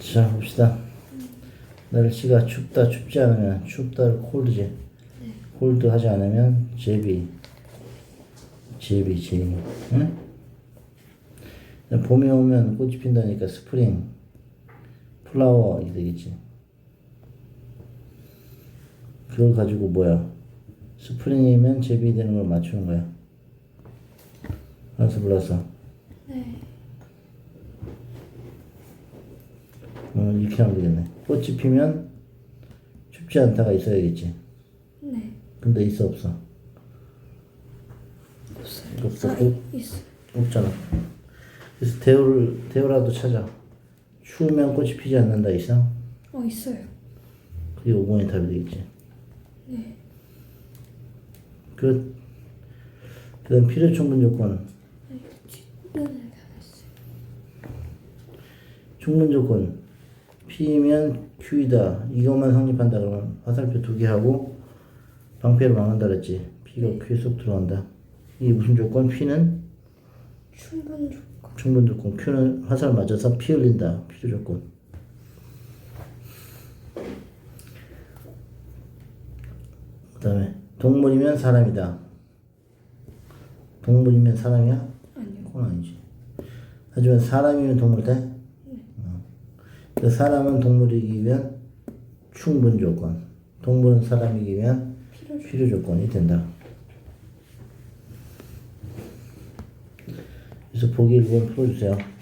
자 봅시다. 날씨가 춥다 춥지 않으면 춥다를 콜드지. 콜드 하지 않으면 제비. 제비 제비. 응? 봄이 오면 꽃이 핀다니까 스프링. 플라워 이 되겠지. 그걸 가지고 뭐야? 스프링이면 제비 되는 걸 맞추는 거야. 알았어 몰랐어. 네. 어, 이렇게 하면 되겠네. 꽃이 피면 춥지 않다가 있어야겠지. 네. 근데 있어 없어? 없어요. 없어. 아, 없, 있어. 없잖아. 그래서 대우를 대우라도 찾아. 추우면 꽃이 피지 않는다 이상. 어, 있어요. 그게 5번이 답이 되겠지. 네. 그 그다음 필요 충분 조건. 뒷면을 달았어요. 충분 조건. P면 Q이다. 이것만 성립한다 그러면 화살표 두 개 하고 방패로 막는다 그랬지. P가 Q에 쏙 들어간다. 이게 무슨 조건? P는 충분 조건. 충분 조건. Q는 화살 맞아서 피 흘린다. 필요 조건. 그 다음에 동물이면 사람이다. 동물이면 사람이야? 아니요. 그건 아니지. 하지만 사람이면 동물 돼? 어. 그 사람은 동물이기 위한 충분 조건. 동물은 사람이기 위한 필요 조건이 된다. 그래서 보기 1번 풀어주세요.